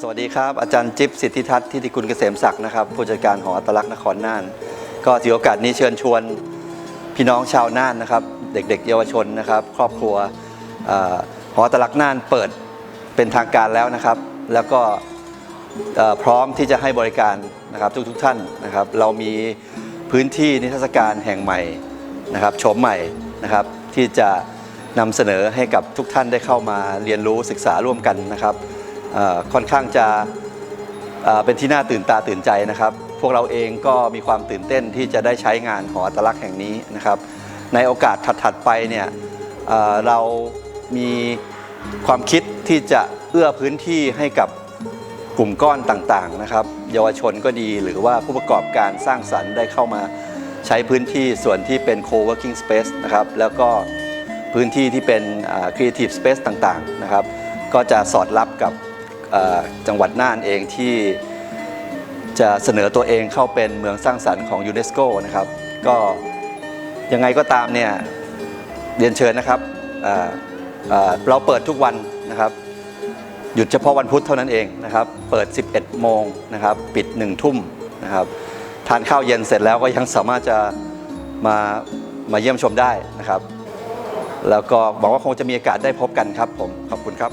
สวัสดีครับ อาจารย์จิ๊บสิทธิทัศน์ทิติคุณเกษมศักดิ์นะครับ ผู้จัดการหออัตลักษณ์นครน่าน ก็ถือโอกาสนี้เชิญชวนพี่น้องชาวน่านนะครับ เด็กๆ เยาวชนนะครับ ครอบครัวเอ่อหออัตลักษณ์น่านเปิดเป็นทางการแล้วนะครับ แล้วก็เอ่อพร้อมที่จะให้บริการนะครับทุกๆท่านนะครับ เรามีพื้นที่นิทรรศการแห่งใหม่นะครับโฉมใหม่นะครับที่จะนำเสนอให้กับทุกท่านได้เข้ามาเรียนรู้ศึกษาร่วมกันนะครับ ค่อนข้างจะเป็นที่น่าตื่นตาตื่นใจนะครับ พวกเราเองก็มีความตื่นเต้นที่จะได้ใช้งานหออัตลักษณ์แห่งนี้นะครับ ในโอกาสถัดๆไปเนี่ยเเรามีความคิดที่จะเอื้อพื้นที่ให้กับกลุ่มก้อนต่างๆนะครับ เยาวชนก็ดีหรือว่าผู้ประกอบการสร้างสรรค์ได้เข้ามาใช้พื้นที่ส่วนที่เป็น co-working space นะครับ แล้วก็พื้นที่ที่เป็น creative space ต่างๆนะครับ ก็จะสอดรับกับ จังหวัดน่านเองที่จะเสนอตัวเองเข้าเป็นเมืองสร้างสรรค์ของยูเนสโกนะครับ ก็ยังไงก็ตามเนี่ยเรียนเชิญนะครับเราเปิดทุกวันนะครับ หยุดเฉพาะวันพุธเท่านั้นเองนะครับ เปิด 11 โมงนะครับ ปิด 1 ทุ่มนะครับ ทานข้าวเย็นเสร็จแล้วก็ยังสามารถจะมามาเยี่ยมชมได้นะครับ แล้วก็บอกว่าคงจะมีโอกาสได้พบกันครับผม ขอบคุณครับ